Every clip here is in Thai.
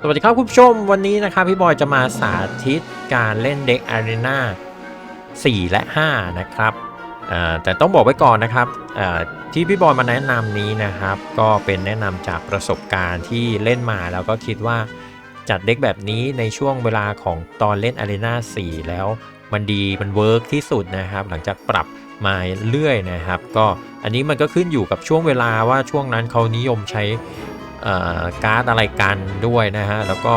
สวัสดีครับคุณผู้ชมวันนี้นะครับพี่บอยจะมาสาธิตการเล่นเด็กอารีนา4 และ 5 นะครับแต่ต้องบอกไว้ก่อนนะครับที่พี่บอยมาแนะนำนี้นะครับ ก็เป็นแนะนำจากประสบการณ์ที่เล่นมาแล้วก็คิดว่าจัดเด็กแบบนี้ในช่วงเวลาของตอนเล่นอารีนา4 แล้วมันดีมันเวิร์กที่สุดนะครับ หลังจากปรับมาเรื่อยนะครับ ก็อันนี้มันก็ขึ้นอยู่กับช่วงเวลาว่าช่วงนั้นเขานิยมใช้ การ์ดอะไรกันด้วยนะฮะ แล้วก็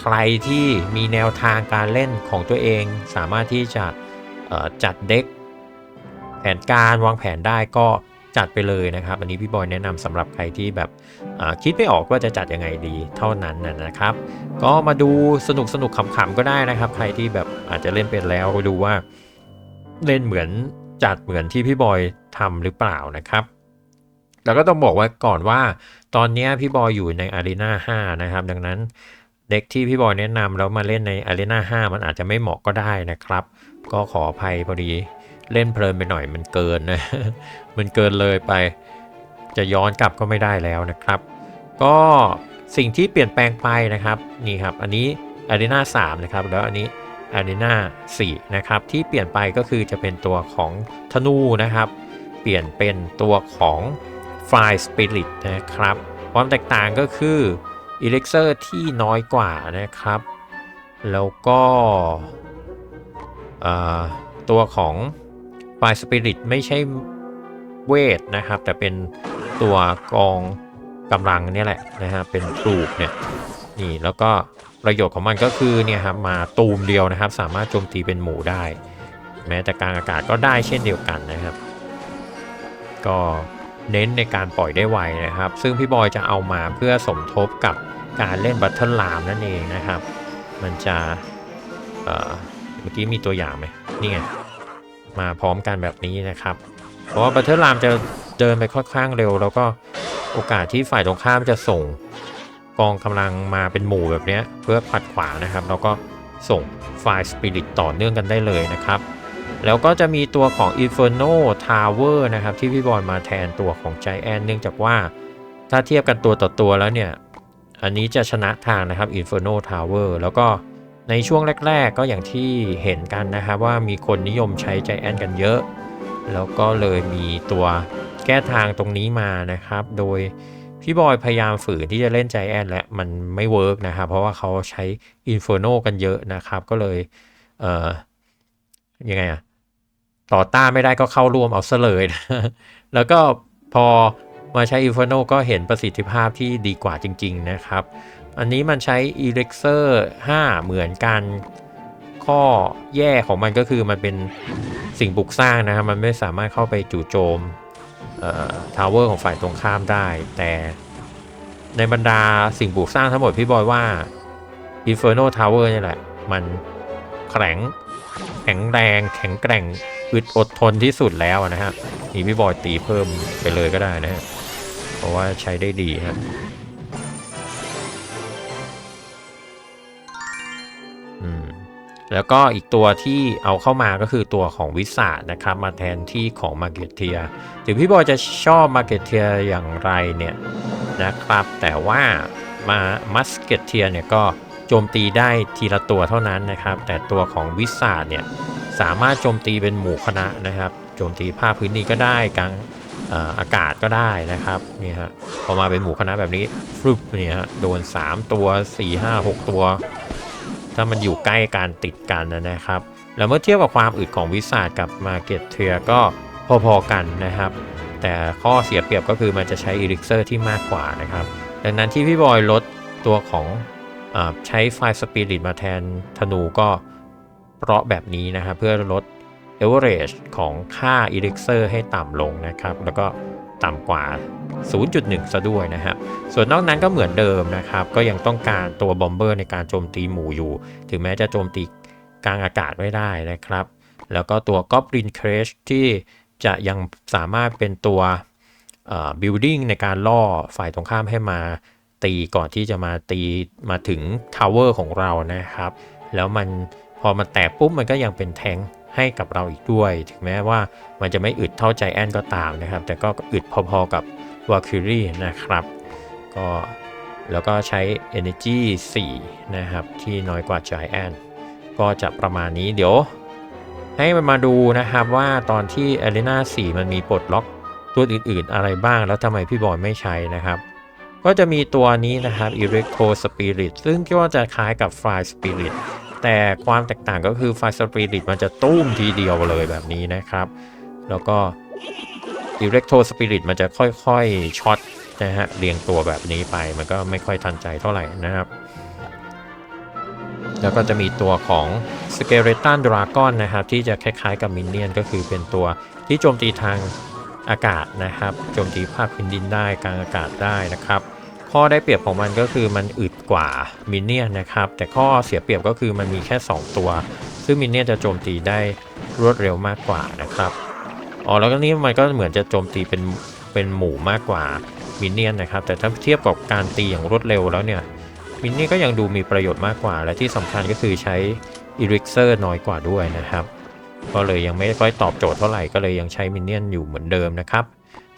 ใครที่มีแนวทางการเล่นของตัวเอง สามารถที่จะจัดเด็กแผนการวางแผนได้ก็จัดไปเลยนะครับ อันนี้พี่บอยแนะนำสำหรับใครที่แบบคิดไม่ออกว่าจะจัดยังไงดีเท่านั้นนะนะครับ ก็มาดูสนุกสนุกขำๆก็ได้นะครับ ใครที่แบบอาจจะเล่นเป็นแล้วดูว่าเล่นเหมือนจัดเหมือนที่พี่บอยทำหรือเปล่านะครับ แล้วก็ต้องบอกไว้ก่อนว่าตอนนี้พี่บอยอยู่ใน Arena 5นะครับ ดังนั้นเด็กที่พี่บอยแนะนำแล้วมาเล่นใน Arena 5มันอาจจะไม่เหมาะก็ได้นะครับ ก็ขออภัยพอดีเล่นเพลินไปหน่อยมันเกินนะ มันเกินเลยไป จะย้อนกลับก็ไม่ได้แล้วนะครับ ก็สิ่งที่เปลี่ยนแปลงไปนะครับนี่ครับ อันนี้ Arena 3นะครับแล้วอันนี้ Arena 4นะครับที่เปลี่ยนไปก็คือจะเป็นตัวของธนูนะครับ เปลี่ยนเป็นตัวของ ไฟสปิริตนะครับ ความแตกต่างก็คืออิเล็กเซอร์ที่น้อยกว่านะครับ แล้วก็ตัวของไฟสปิริตไม่ใช่เวทนะครับ แต่เป็นตัวกองกำลังเนี่ยแหละนะฮะเป็นปลูกเนี่ยนี่แล้วก็ประโยชน์ของมันก็คือเนี่ยครับมาตูมเดียวนะครับ สามารถโจมตีเป็นหมู่ได้ แม้แต่กลางอากาศก็ได้เช่นเดียวกันนะครับ ก็ เน้นในการปล่อยได้ไวนะครับ ซึ่งพี่บอยจะเอามาเพื่อสมทบกับการเล่นบัตเทิลลามนั่นเองนะครับ มันจะเมื่อกี้มีตัวอย่างไหมนี่ไงมาพร้อมกันแบบนี้นะครับ เพราะว่าบัตเทิลลามจะเดินไปค่อนข้างเร็ว แล้วก็โอกาสที่ฝ่ายตรงข้ามจะส่งกองกำลังมาเป็นหมู่แบบนี้เพื่อขัดขวางนะครับ แล้วก็ส่งไฟล์สปิริตต่อเนื่องกันได้เลยนะครับ แล้วก็จะมีตัวของ Inferno Tower นะครับ ที่พี่บอยมาแทนตัวของ Giant เนื่องจากว่าถ้าเทียบกันตัวต่อตัวแล้วเนี่ย อันนี้จะชนะทางนะครับ Inferno Tower แล้วก็ในช่วงแรก ๆ ก็อย่างที่เห็นกันนะครับว่ามีคนนิยมใช้ Giant กันเยอะ แล้วก็เลยมีตัวแก้ทางตรงนี้มานะครับ โดยพี่บอยพยายามฝืนที่จะเล่น Giant และมันไม่เวิร์กนะครับ เพราะว่าเขาใช้ Inferno กันเยอะนะครับ ก็เลย เอ่อยังไงอะ ต่อต้านไม่ได้ก็เข้าร่วมเอาซะเลยนะแล้วก็พอมาใช้ Inferno ก็เห็นประสิทธิภาพที่ดีกว่าจริง ๆ นะครับ อันนี้มันใช้ Elixir 5 เหมือนกัน ข้อแย่ของมันก็คือมันเป็นสิ่งปลูกสร้างนะครับ มันไม่สามารถเข้าไปจู่โจมทาวเวอร์ของฝ่ายตรงข้ามได้ แต่ในบรรดาสิ่งปลูกสร้างทั้งหมดพี่บอยว่า Inferno Tower นี่แหละ มันแข็ง แข็งแรงแข็งแกร่งอึดอดทนที่สุดแล้วนะฮะนี่พี่บอยตีเพิ่มไปเลยก็ได้นะฮะเพราะว่าใช้ได้ดีฮะอืมแล้วก็อีกตัวที่เอาเข้ามาก็คือตัวของวิสานะครับ มาแทนที่ของมาเกตเทียถึงพี่บอยจะชอบมาเกตเทียอย่างไรเนี่ยนะครับ แต่ว่ามามัสเกตเทียเนี่ยก็ โจมตีได้ทีละตัวเท่านั้นนะครับ แต่ตัวของวิสาเนี่ยสามารถโจมตีเป็นหมู่คณะนะครับ โจมตีภาคพื้นดินก็ได้กลางอากาศก็ได้นะครับนี่ฮะพอมาเป็นหมู่คณะแบบนี้ฟลุปเนี่ยฮะโดน 3 ตัว 4 5 6 ตัว ถ้ามันอยู่ใกล้การติดกันนะครับ แล้วเมื่อเทียบกับความอึดของวิสากับมาเก็ตเทียก็พอๆกันนะครับ แต่ข้อเสียเปรียบก็คือมันจะใช้อีลิกเซอร์ที่มากกว่านะครับ ดังนั้นที่พี่บอยลดตัวของ ใช้ไฟสปิริตมาแทนธนูก็เพราะแบบนี้นะครับเพื่อลด average ของค่า elixir ให้ต่ำลงนะครับ แล้วก็ต่ำกว่า 0.1 ซะด้วยนะครับ ส่วนนอกนั้นก็เหมือนเดิมนะครับ ก็ยังต้องการตัวบอมเบอร์ในการโจมตีหมู่อยู่ ถึงแม้จะโจมตีกลางอากาศไม่ได้นะครับ แล้วก็ตัว Goblin Crash ที่จะยังสามารถเป็นตัวเอ่อ building ในการล่อฝ่ายตรงข้ามให้มา ตีก่อนที่จะมาตีมาถึง Tower ของเรานะครับ แล้วมันพอมันแตกปุ๊บมันก็ยังเป็นแทงให้กับเราอีกด้วย ถึงแม้ว่ามันจะไม่อึดเท่าใจแอนก็ตามนะครับ แต่ก็อึดพอๆกับ v a l k y r i e นะครับ ก็แล้วก็ใช้ energy 4 นะครับ ที่น้อยกว่า giant ก็จะประมาณนี้เดี๋ยว ให้มันมาดูนะครับว่าตอนที่ Arena 4 มันมีปลดล็อกตัวอื่นๆอะไรบ้าง แล้วทำไมพี่บอยไม่ใช้นะครับ ก็จะมีตัวนี้นะครับ Electro Spirit ซึ่งก็จะคล้ายกับ Fire Spirit แต่ความแตกต่างก็คือ Fire Spirit มันจะตุ้มทีเดียวเลยแบบนี้นะครับ แล้วก็ Electro Spirit มันจะค่อยๆช็อตนะฮะเรียงตัวแบบนี้ไปมันก็ไม่ค่อยทันใจเท่าไหร่นะครับ แล้วก็จะมีตัวของ Skeleton Dragon นะครับ ที่จะคล้ายๆกับมินเนี่ยนก็คือเป็นตัวที่โจมตีทางอากาศนะครับโจมตีภาคพื้นดินได้กลางอากาศได้นะครับ ข้อได้เปรียบของมันก็คือมันอึดกว่ามินเนี่ยนนะครับ แต่ข้อเสียเปรียบก็คือมันมีแค่ 2 ตัว ซึ่งมินเนี่ยจะโจมตีได้รวดเร็วมากกว่านะครับอ๋อแล้วก็นี่มันก็เหมือนจะโจมตีเป็นเป็นหมู่มากกว่ามินเนี่ยนนะครับ แต่ถ้าเทียบกับการตีอย่างรวดเร็วแล้วเนี่ยมินเนี่ยก็ยังดูมีประโยชน์มากกว่า และที่สำคัญก็คือใช้อีริกเซอร์น้อยกว่าด้วยนะครับ ก็เลยยังไม่ค่อยตอบโจทย์เท่าไหร่ก็เลยยังใช้มินเนี่ยนอยู่เหมือนเดิมนะครับ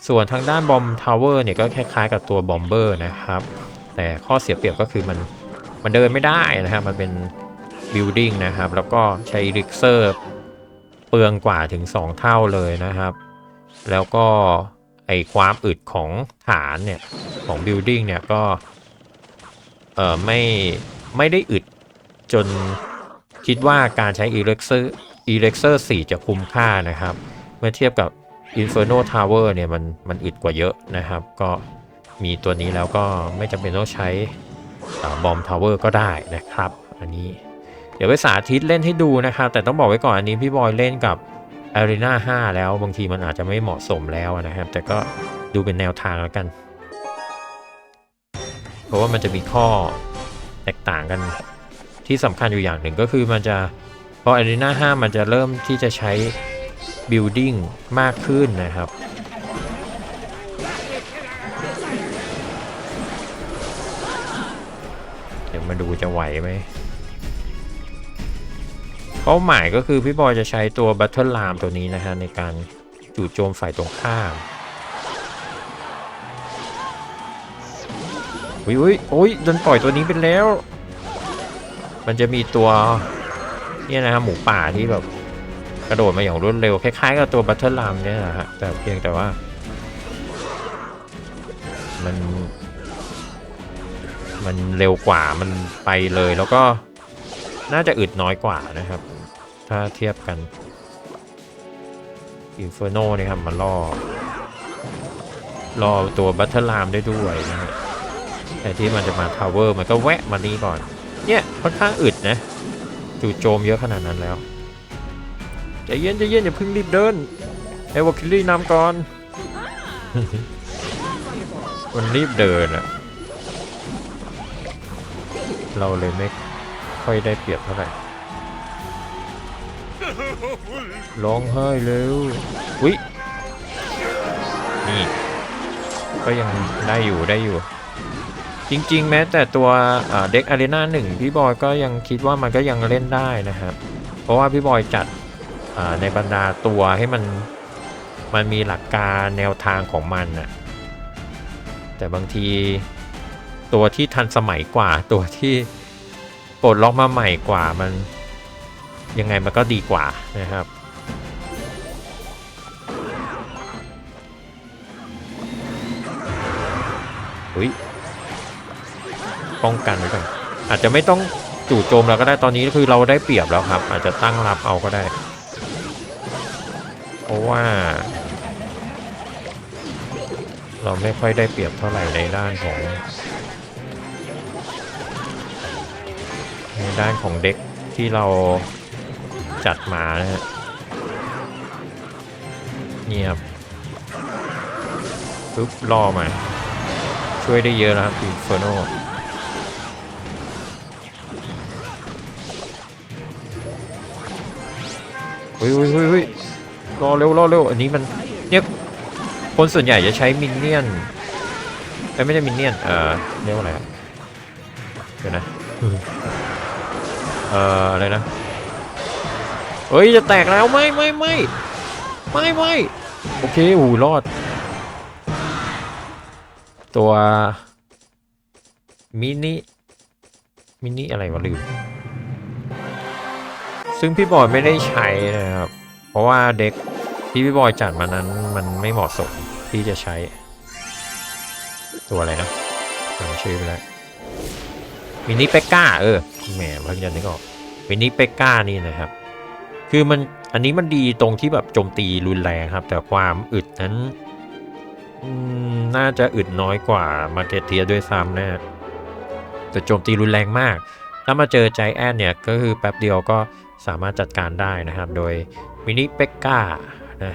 ส่วนทางด้านบอมทาวเวอร์เนี่ยก็คล้ายๆกับตัวบอมเบอร์นะครับ แต่ข้อเสียเปรียบก็คือมันมันเดินไม่ได้นะครับ มันเป็นบิลดิ้งนะครับ แล้วก็ใช้อีริกเซอร์เปลืองกว่าถึง 2 เท่าเลยนะครับ แล้วก็ไอความอึดของฐานเนี่ยของบิลดิ้งเนี่ยก็เอ่อไม่ไม่ได้อึดจนคิดว่าการใช้ e l e x e r e l e x e r 4จะคุ้มค่านะครับ เมื่อเทียบกับ Inferno Tower เนี่ยมันมันอึดกว่าเยอะนะครับ ก็มีตัวนี้แล้วก็ไม่จำเป็นต้องใช้บอมทาวเวอร์ก็ได้นะครับ อันนี้เดี๋ยวไปสาธิตเล่นให้ดูนะครับ แต่ต้องบอกไว้ก่อนอันนี้พี่บอยเล่นกับ Arena 5 แล้วบางทีมันอาจจะไม่เหมาะสมแล้วนะครับ แต่ก็ดูเป็นแนวทางแล้วกัน เพราะว่ามันจะมีข้อแตกต่างกันที่สำคัญอยู่อย่างหนึ่งก็คือมันจะพอ Arena 5 มันจะเริ่มที่จะใช้ Building มากขึ้นนะครับ เดี๋ยวมาดูจะไหวไหมเป้าหมายก็คือพี่บอยจะใช้ตัว Battle Ram ตัวนี้นะฮะในการจู่โจมฝ่ายตรงข้ามอุ้ยอุ้ยโอ้ยโดนปล่อยตัวนี้ไปแล้ว มันจะมีตัวเนี่ยนะฮะหมูป่าที่แบบ กระโดดมาอย่างรวดเร็ว คล้ายๆกับตัวบัตเทิลลัมเนี่ยนะฮะ แต่เพียงแต่ว่า มัน มันเร็วกว่ามันไปเลยแล้วก็น่าจะอึดน้อยกว่านะครับ ถ้าเทียบกันอินเฟอร์โนนี่ครับมันล่อรอตัวบัตเทิลลัมได้ด้วยนะฮะแต่ที่มันจะมาทาวเวอร์มันก็แวะมานี่ก่อน เนี่ยค่อนข้างอึดนะจู่โจมเยอะขนาดนั้นแล้ว ใจเย็นใจเย็นอย่าเพิ่งรีบเดินเอวอคิลี่นำก่อนมันรีบเดินอะเราเลยไม่ค่อยได้เปรียบเท่าไหร่ร้องไห้เร็ววินี่ก็ยังได้อยู่ได้อยู่ จริงๆ แม้แต่ตัวเด็กอารีนาหนึ่งพี่บอยก็ยังคิดว่ามันก็ยังเล่นได้นะครับ เพราะว่าพี่บอยจัดอ่า ในบรรดาตัวให้มันมันมีหลักการแนวทางของมันน่ะแต่บางทีตัวที่ทันสมัยกว่าตัวที่ปลดล็อกมาใหม่กว่ามันยังไงมันก็ดีกว่านะครับอุ้ยป้องกันไว้ก่อนอาจจะไม่ต้องจู่โจมเราก็ได้ตอนนี้คือเราได้เปรียบแล้วครับ อาจจะตั้งรับเอาก็ได้ ราะว่า เราไม่ค่อยได้เปรียบเท่าไหร่ในด้านของ ในด้านของเด็กที่เราจัดมานะฮะเงียบปึ๊บล่อมา ช่วยได้เยอะแล้วครับอินเฟอร์โนเฮ้ยเฮ้ยเฮ้ยเฮ้ย รอเร็วรอเร็วอันนี้มันเนี่ยคนส่วนใหญ่จะใช้มินเนี่ยนเอ้ยไม่ใช่มินเนี่ยนเอ่อเรียกว่าอะไรเดี๋ยวนะเอ่ออะไรนะเฮ้ยจะแตกแล้วไม่ไม่ไม่ไม่ไม่โอเคอูรอด ตัวมินิมินิอะไรวะลืมซึ่งพี่บอยไม่ได้ใช้นะครับ เพราะว่าเด็ก ที่พี่บอยจัดมานั้นมันไม่เหมาะสมที่จะใช้ ตัวอะไรนะจำชื่อไปแล้วมินิเปกก้าเออแหมเพิ่งจะนึกออกมินิเปกก้านี่นะครับ คือมันอันนี้มันดีตรงที่แบบโจมตีรุนแรงครับ แต่ความอึดนั้นน่าจะอึดน้อยกว่ามาเกตเทียด้วยซ้ำนะแต่โจมตีรุนแรงมาก ถ้ามาเจอใจแอนเนี่ย ก็คือแป๊บเดียวก็สามารถจัดการได้นะครับ โดยมินิเปกก้า นะ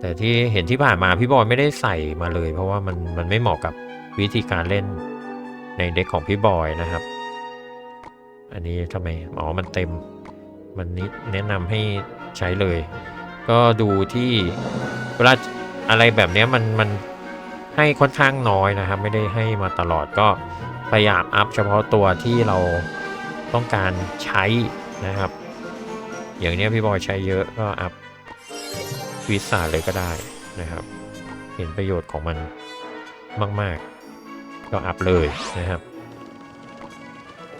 แต่ที่เห็นที่ผ่านมาพี่บอยไม่ได้ใส่มาเลย เพราะว่ามันมันไม่เหมาะกับวิธีการเล่นในเด็กของพี่บอยนะครับ อันนี้ทำไมอ๋อมันเต็ม มันนิแนะนำให้ใช้เลย ก็ดูที่เวลาอะไรแบบนี้มันมันให้ค่อนข้างน้อยนะครับ ไม่ได้ให้มาตลอดก็พยายามอัพเฉพาะตัวที่เราต้องการใช้นะครับ อย่างนี้พี่บอยใช้เยอะก็อัพ วิสาเลยก็ได้นะครับ เห็นประโยชน์ของมันมาก ๆ ก็อัพเลยนะครับ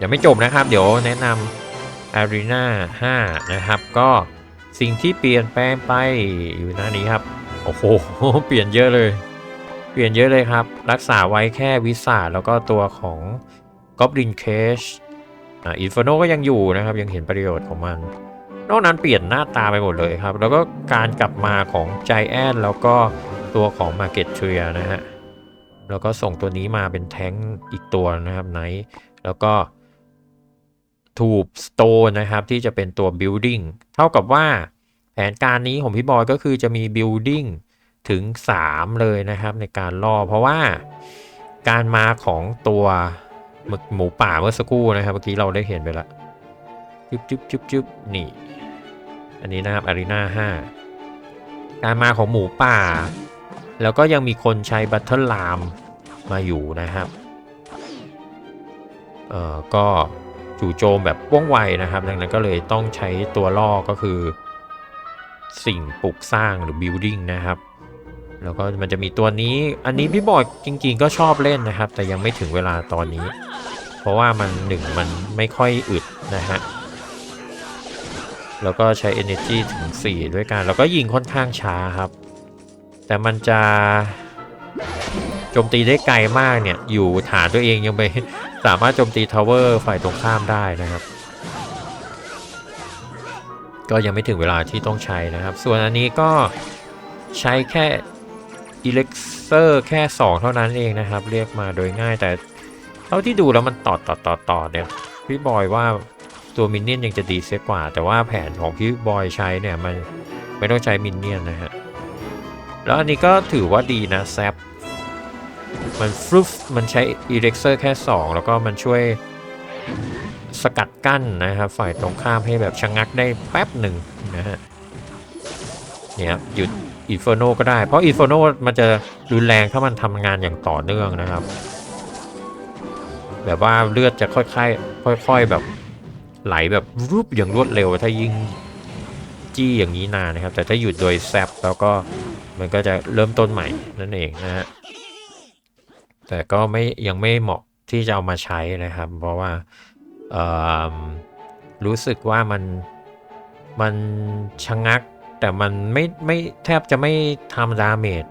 ยังไม่จบนะครับ เดี๋ยวแนะนำ Arena 5 นะครับ ก็สิ่งที่เปลี่ยนแปลงไปอยู่หน้านี้ครับ โอ้โห เปลี่ยนเยอะเลย เปลี่ยนเยอะเลยครับ รักษาไว้แค่วิสาแล้วก็ตัวของ Goblin Cage อ่าอินฟโนก็ยังอยู่นะครับ ยังเห็นประโยชน์ของมัน นอกนั้นเปลี่ยนหน้าตาไปหมดเลยครับ แล้วก็การกลับมาของ Giant แล้วก็ตัวของ Market t r e e นะฮะ แล้วก็ส่งตัวนี้มาเป็นแท้งอีกตัวนะครับไนท์แล้วก็ทูบสโตนนะครับที่จะเป็นตัว building เท่ากับว่าแผนการนี้ของพี่บอยก็คือจะมี building ถึง 3 เลยนะครับในการล่อ เพราะว่าการมาของตัวหมูป่าเมื่อสักครู่นะครับ เมื่อกี้เราได้เห็นไปและจุ๊บจุ๊บจุ๊บจุ๊บนี่ อันนี้นะครับอารีนา5การมาของหมูป่า แล้วก็ยังมีคนใช้บัตเทิลลามมาอยู่นะครับ เอ่อ ก็จู่โจมแบบว่องไวนะครับ ดังนั้นก็เลยต้องใช้ตัวล่อก็คือ สิ่งปลูกสร้างหรือ building นะครับ แล้วก็มันจะมีตัวนี้ อันนี้พี่บอยจริง ๆ ก็ชอบเล่นนะครับ แต่ยังไม่ถึงเวลาตอนนี้ เพราะว่ามันหนึ่งมันไม่ค่อยอึดนะฮะ แล้วก็ใช้ energy ถึง 4 ด้วยกัน แล้วก็ยิงค่อนข้างช้าครับ แต่มันจะโจมตีได้ไกลมากเนี่ย อยู่ฐานตัวเองยังไปสามารถโจมตีทาวเวอร์ฝ่ายตรงข้ามได้นะครับ ก็ยังไม่ถึงเวลาที่ต้องใช้นะครับ ส่วนอันนี้ก็ใช้แค่ e l e x e r แค่ 2 เท่านั้นเองนะครับ เรียกมาโดยง่ายแต่เท่าที่ดูแล้วมันต่อต่อต่อต่อเนี่ยพี่บอยว่า ตัวมินเนี่ยนยังจะดีเสียกว่า แต่ว่าแผนของพี่บอยใช้เนี่ยมันไม่ต้องใช้มินเนี่ยนนะฮะ แล้วอันนี้ก็ถือว่าดีนะแซปมันฟลุฟมันใช้ e l e x e r แค่ 2 แล้วก็มันช่วยสกัดกั้นนะครับฝ่ายตรงข้ามให้แบบชะงงักได้แป๊บหนึ่งนะฮะเนี่ยครับหยุด Inferno ก็ได้ เพราะ Inferno มันจะรุนแรงถ้ามันทำงานอย่างต่อเนื่องนะครับ แบบว่าเลือดจะค่อยๆค่อย ๆแบบ ไหลแบบรูปอย่างรวดเร็วถ้ายิ่งจี้อย่างนี้นานนะครับ แต่ถ้าหยุดโดยแซปแล้วก็มันก็จะเริ่มต้นใหม่นั่นเองนะฮะแต่ก็ไม่ยังไม่เหมาะที่จะเอามาใช้นะครับ เพราะว่ารู้สึกว่ามันมันชะงัก แต่มันไม่ไม่แทบจะไม่ทำดาเมจ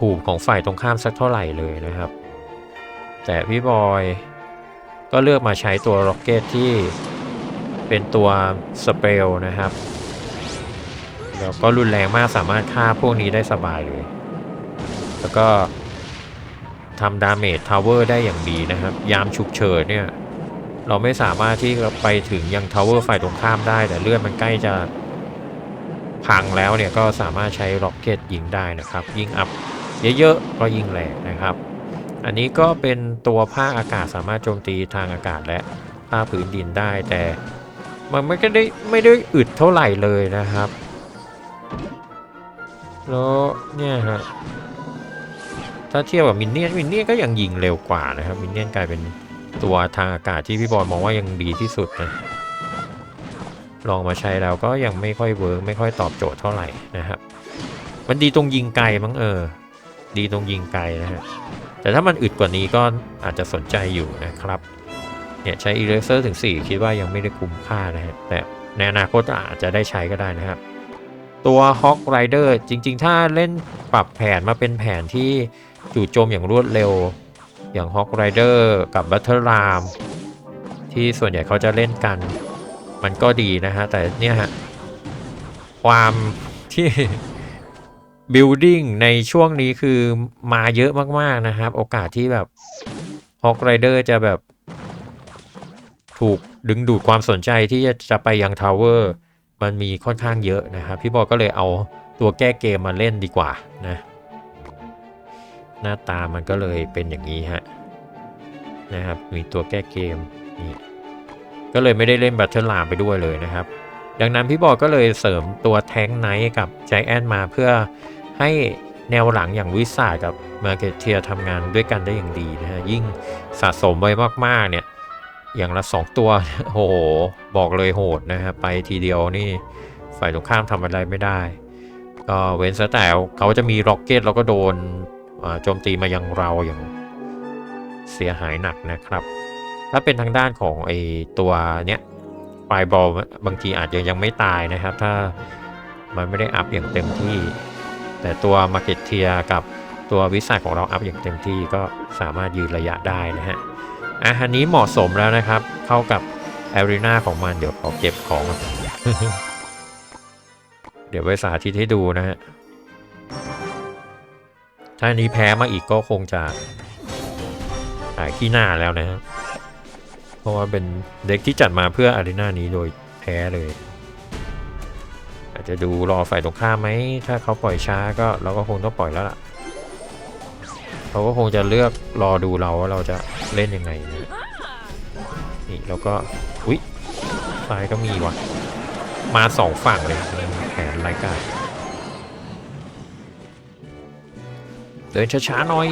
ถูกของฝ่ายตรงข้ามสักเท่าไหร่เลยนะครับ แต่พี่บอย ก็เลือกมาใช้ตัวร็อกเก็ตที่เป็นตัวสเปลนะครับ แล้วก็รุนแรงมากสามารถฆ่าพวกนี้ได้สบายเลย แล้วก็ทำดาเมจทาวเวอร์ได้อย่างดีนะครับ ยามฉุกเฉินเนี่ย เราไม่สามารถที่จะไปถึงยังทาวเวอร์ฝ่ายตรงข้ามได้ แต่เลือดมันใกล้จะพังแล้วเนี่ยก็สามารถใช้ร็อกเก็ตยิงได้นะครับ ยิงอัพเยอะๆก็ยิงแรงนะครับ อันนี้ก็เป็นตัวภาคอากาศสามารถโจมตีทางอากาศและภาคพื้นดินได้แต่มันไม่ได้ไม่ได้อึดเท่าไหร่เลยนะครับแล้วเนี่ยฮะถ้าเทียบกับมินเนี่ยนมินเนี่ยนก็ยังยิงเร็วกว่านะครับมินเนี่ยนกลายเป็นตัวทางอากาศที่พี่บอลมองว่ายังดีที่สุดนะลองมาใช้แล้วก็ยังไม่ค่อยเวิร์กไม่ค่อยตอบโจทย์เท่าไหร่นะครับ มันดีตรงยิงไกลมั้งเออ ดีตรงยิงไกลนะฮะ แต่ถ้ามันอึดกว่านี้ก็อาจจะสนใจอยู่นะครับเนี่ยใช้ e r a s e r ถึง 4 คิดว่ายังไม่ได้คุ้มค่านะฮะแต่ในอนาคตอาจจะได้ใช้ก็ได้นะครับ ตัว Hawk Rider จริง ๆ ถ้าเล่นปรับแผนมาเป็นแผนที่จู่โจมอย่างรวดเร็ว อย่าง Hawk Rider กับ Battle Ram ที่ส่วนใหญ่เขาจะเล่นกัน มันก็ดีนะฮะ แต่เนี่ยฮะ ความที่ building ในช่วงนี้คือมาเยอะมากๆนะครับ โอกาสที่แบบ Hawk Rider จะแบบ ถูกดึงดูดความสนใจที่จะจะไปยังทาวเวอร์มันมีค่อนข้างเยอะนะครับ พี่บอยก็เลยเอาตัวแก้เกมมาเล่นดีกว่านะ หน้าตามันก็เลยเป็นอย่างนี้ฮะนะครับ มีตัวแก้เกมนี่ก็เลยไม่ได้เล่น Battle l ลามไปด้วยเลยนะครับ ดังนั้นพี่บอยก็เลยเสริมตัวแท้งไนท์กับใจแอนมาเพื่อ ให้แนวหลังอย่างวิสากับมาเกตเทียทำงานด้วยกันได้อย่างดีนะฮะ ยิ่งสะสมไว้มากๆเนี่ย อย่างละ 2 ตัวโอ้โห บอกเลยโหดนะครับไปทีเดียวนี่ ฝ่ายตรงข้ามทำอะไรไม่ได้ ก็เว้นซะแต่เขาจะมีร็อกเก็ตแล้วก็โดนโจมตีมายังเราอย่างเสียหายหนักนะครับ ถ้าเป็นทางด้านของไอตัวเนี้ยไฟบอลบางทีอาจจะยังไม่ตายนะครับ ถ้ามันไม่ได้อัพอย่างเต็มที่ แต่ตัวมาเก็ตเทียกับตัววิสัยของเราอัพอย่างเต็มที่ก็สามารถยืนระยะได้นะฮะอะอันนี้เหมาะสมแล้วนะครับ เข้ากับแอรีนาของมันเดี๋ยวขอเก็บของ เดี๋ยวไปสาธิตให้ดูนะฮะถ้าอันนี้แพ้มาอีกก็คงจะหายขี้หน้าแล้วนะฮะเพราะว่าเป็นเด็กที่จัดมาเพื่ออารีนานี้โดยแพ้เลย จะดูรอฝ่ายตรงข้ามไหม ถ้าเขาปล่อยช้าก็เราก็คงต้องปล่อยแล้วล่ะเขาก็คงจะเลือกรอดูเราว่าเราจะเล่นยังไงนะนี่แล้วก็อุ๊ยซ้ายก็มีว่ะ มาสองฝั่งเลยแผนรายการเดินช้าๆหน่อย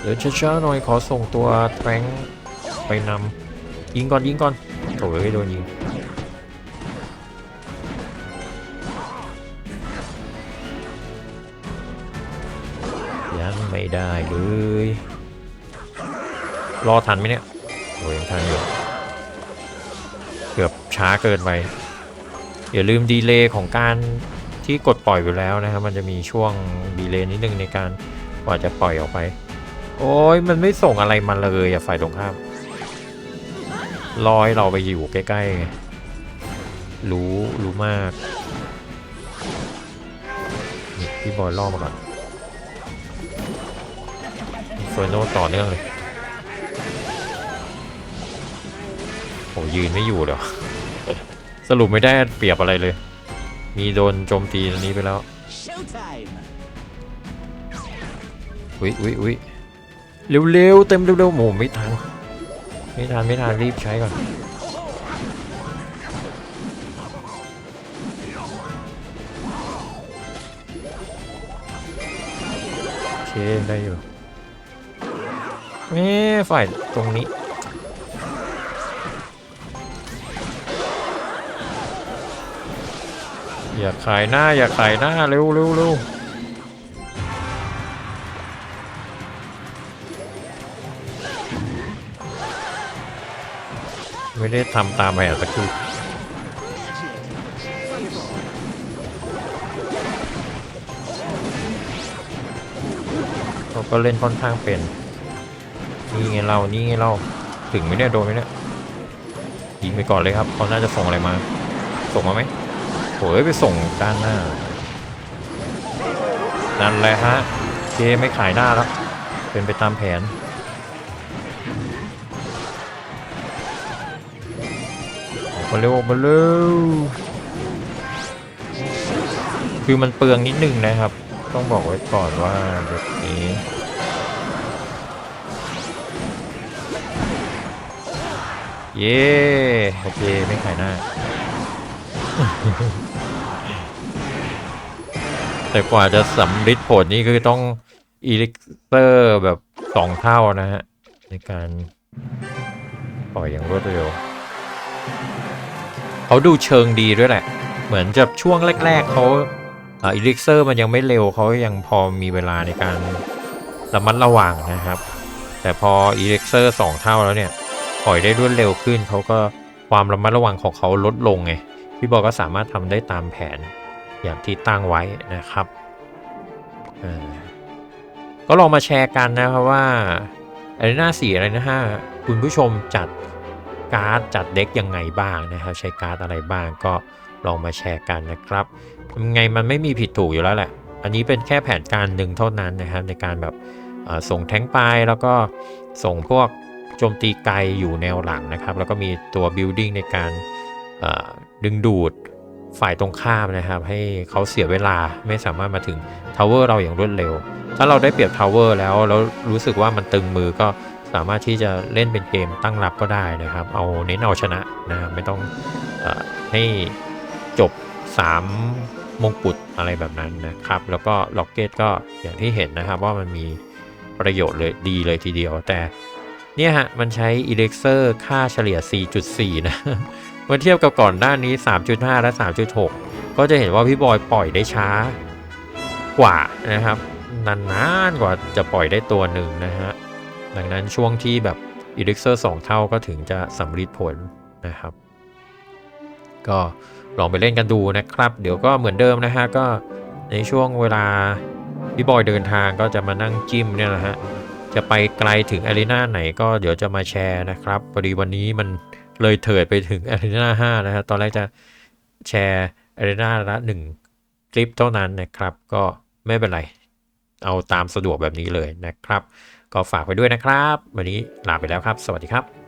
เดินช้าๆหน่อยขอส่งตัวแทงไปนำยิงก่อนยิงก่อนโถ่ไม่โดนยิง ได้เลย รอทันไหมเนี่ยโอ้ยยังทันอยู่เกือบช้าเกินไปอย่าลืมดีเลย์ของการที่กดปล่อยไปแล้วนะครับ มันจะมีช่วงดีเลย์นิดนึงในการกว่าจะปล่อยออกไป โอ้ยมันไม่ส่งอะไรมาเลยอะฝ่ายตรงข้ามรอให้เราไปอยู่ใกล้ๆรู้รู้มาก พี่บอยล่อมาก่อน เฟอร์โนต่อเนื่องเลยโอ้ยืนไม่อยู่เดี๋ยวสรุปไม่ได้เปรียบอะไรเลย มีโดนโจมตีอันนี้ไปแล้ว Showtime! อุ๊ยอุ๊ยอุ๊ยเร็วๆเต็มเร็วๆโหไม่ทันไม่ทันไม่ทันรีบใช้ก่อนโอเคได้อยู่ เอ๊ะฝ่ายตรงนี้ อย่าขายหน้า อย่าขายหน้า เร็วเร็วเร็วไม่ได้ทำตามแผนสักทีเขาก็เล่นค่อนข้างเป็น นี่ไงเรานี่ไงเราถึงไมเนี่ยโดนไหมเนี่ยยิงไปก่อนเลยครับเขาน่าจะส่งอะไรมา ส่งมาไหมโอ้ยไปส่งด้านหน้า นั่นแหละฮะเจไม่ขายหน้าแล้ว เป็นไปตามแผนมาเร็วมาเร็วคือมันเปลืองนิดนึงนะครับ ต้องบอกไว้ก่อนว่าแบบนี้ เย้โอเคไม่ขายหน้า แต่กว่าจะสำลิดผลนี่คือต้องอีลิกเตอร์แบบสองเท่านะฮะ ในการปล่อยอย่างรวดเร็ว เขาดูเชิงดีด้วยแหละ เหมือนจะช่วงแรก ๆเขาอีลิกเซอร์มันยังไม่เร็วเขายังพอมีเวลาในการระมัดระวังนะครับ แต่พอ e l e x e r 2เท่าแล้วเนี่ย อยได้รวดเร็วขึ้นเขาก็ความระมัดระวังของเขาลดลงไงพี่บอยก็สามารถทำได้ตามแผนอย่างที่ตั้งไว้นะครับก็ลองมาแชร์กันนะครับว่าอะไรหน้าสี่อะไรนะฮะคุณผู้ชมจัดการ์ดจัดเด็กยังไงบ้างนะครับ ใช้การ์ดอะไรบ้างก็ลองมาแชร์กันนะครับยังไงมันไม่มีผิดถูกอยู่แล้วแหละ อันนี้เป็นแค่แผนการหนึ่งเท่านั้นนะครับในการแบบส่งแท้งไปแล้วก็ส่งพวก โจมตีไกลอยู่แนวหลังนะครับ แล้วก็มีตัว building ในการดึงดูดฝ่ายตรงข้ามนะครับ ให้เขาเสียเวลาไม่สามารถมาถึงทาวเวอร์เราอย่างรวดเร็ว ถ้าเราได้เปรียบทาวเวอร์แล้วแล้วรู้สึกว่ามันตึงมือก็สามารถที่จะเล่นเป็นเกมตั้งรับก็ได้นะครับ เอาเน้นเอาชนะนะครับไม่ต้องอให้จบ 3 มงกุฎอะไรแบบนั้นนะครับ แล้วก็ล็อกเก็ตก็อย่างที่เห็นนะครับว่ามันมีประโยชน์เลยดีเลยทีเดียว แต่ เนี่ยฮะ มันใช้ e l e x e r ค่าเฉลี่ย 4.4 นะเมื่อเทียบกับก่อนหน้านี้ 3.5 และ 3.6 ก็จะเห็นว่าพี่บอยปล่อยได้ช้ากว่านะครับ นานๆกว่าจะปล่อยได้ตัวหนึ่งนะฮะ ดังนั้นช่วงที่แบบ e l e x e r 2 เท่าก็ถึงจะสำลิดผลนะครับ ก็ลองไปเล่นกันดูนะครับ เดี๋ยวก็เหมือนเดิมนะฮะ ก็ในช่วงเวลาพี่บอยเดินทางก็จะมานั่งจิ้มเนี่ยแหละฮะ จะไปไกลถึงอารีนาไหนก็เดี๋ยวจะมาแชร์นะครับพอดีวันนี้มันเลยเถิดไปถึงอารีนา5นะฮะตอนแรกจะแชร์อารีนาละหนึ่งคลิปเท่านั้นนะครับ ก็ไม่เป็นไร เอาตามสะดวกแบบนี้เลยนะครับ ก็ฝากไปด้วยนะครับ วันนี้ลาไปแล้วครับ สวัสดีครับ